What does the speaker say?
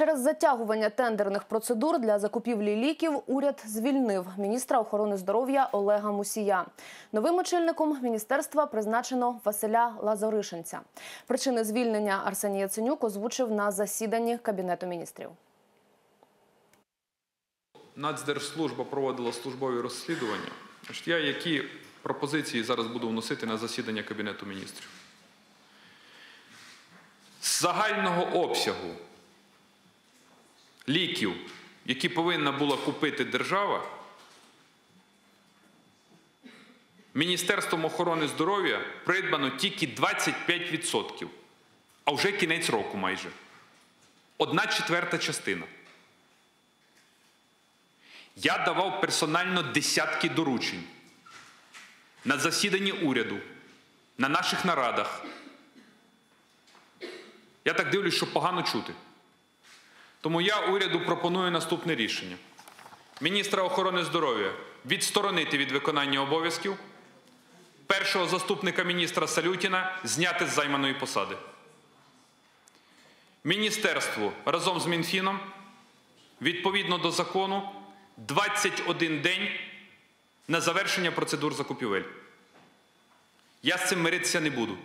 Через затягування тендерних процедур для закупівлі ліків уряд звільнив міністра охорони здоров'я Олега Мусія. Новим очільником міністерства призначено Василя Лазаришинця. Причини звільнення Арсеній Яценюк озвучив на засіданні Кабінету міністрів. Нацдержслужба проводила службові розслідування. Я які пропозиції зараз буду вносити на засідання Кабінету міністрів? З загального обсягу ліків, які повинна була купити держава, Міністерством охорони здоров'я придбано тільки 25%, а вже кінець року майже. Одна четверта частина. Я давав персонально десятки доручень на засіданні уряду, на наших нарадах. Я так дивлюсь, що погано чути. Тому я уряду пропоную наступне рішення: міністра охорони здоров'я відсторонити від виконання обов'язків, першого заступника міністра Салютіна зняти з займаної посади. Міністерству разом з Мінфіном відповідно до закону 21 день на завершення процедур закупівель. Я з цим миритися не буду.